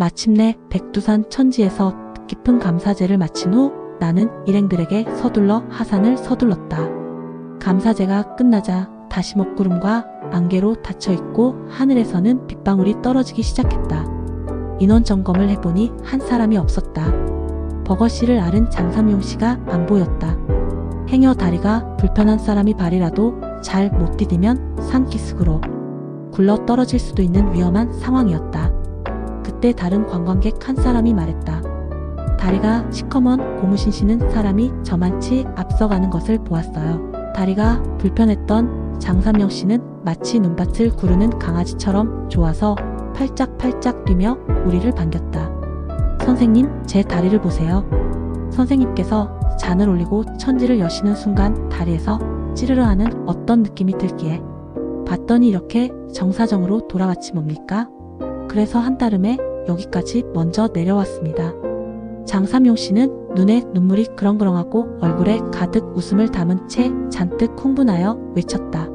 마침내 백두산 천지에서 깊은 감사제를 마친 후 나는 일행들에게 서둘러 하산을 서둘렀다. 감사제가 끝나자 다시 먹구름과 안개로 닫혀 있고 하늘에서는 빗방울이 떨어지기 시작했다. 인원 점검을 해보니 한 사람이 없었다. 버거 씨를 앓은 장삼용 씨가 안 보였다. 행여 다리가 불편한 사람이 발이라도 잘 못 디디면 산기슭으로 굴러 떨어질 수도 있는 위험한 상황이었다. 그때 다른 관광객 한 사람이 말했다. 다리가 시커먼 고무신 신은 사람이 저만치 앞서가는 것을 보았어요. 다리가 불편했던 장삼영 씨는 마치 눈밭을 구르는 강아지처럼 좋아서 팔짝팔짝 뛰며 우리를 반겼다. 선생님, 제 다리를 보세요. 선생님께서 잔을 올리고 천지를 여시는 순간 다리에서 찌르르 하는 어떤 느낌이 들기에 봤더니 이렇게 정사정으로 돌아왔지 뭡니까? 그래서 한달음에 여기까지 먼저 내려왔습니다. 장삼용 씨는 눈에 눈물이 그렁그렁하고 얼굴에 가득 웃음을 담은 채 잔뜩 흥분하여 외쳤다.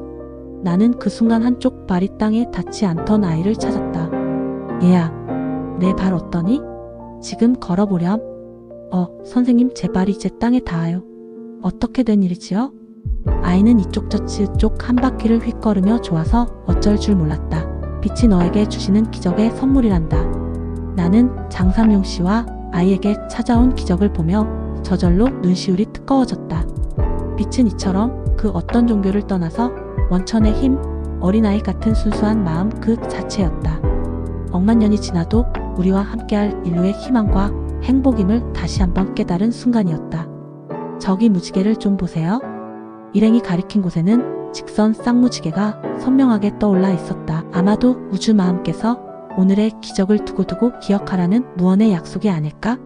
나는 그 순간 한쪽 발이 땅에 닿지 않던 아이를 찾았다. 얘야, 내 발 어떠니? 지금 걸어보렴. 어, 선생님 제 발이 이제 땅에 닿아요. 어떻게 된 일이지요? 아이는 이쪽 저쪽 한 바퀴를 휙걸으며 좋아서 어쩔 줄 몰랐다. 빛이 너에게 주시는 기적의 선물이란다. 나는 장삼용 씨와 아이에게 찾아온 기적을 보며 저절로 눈시울이 뜨거워졌다. 빛은 이처럼 그 어떤 종교를 떠나서 원천의 힘, 어린아이 같은 순수한 마음 그 자체였다. 억만 년이 지나도 우리와 함께할 인류의 희망과 행복임을 다시 한번 깨달은 순간이었다. 저기 무지개를 좀 보세요. 일행이 가리킨 곳에는 직선 쌍무지개가 선명하게 떠올라 있었다. 아마도 우주 마음께서 오늘의 기적을 두고두고 기억하라는 무언의 약속이 아닐까?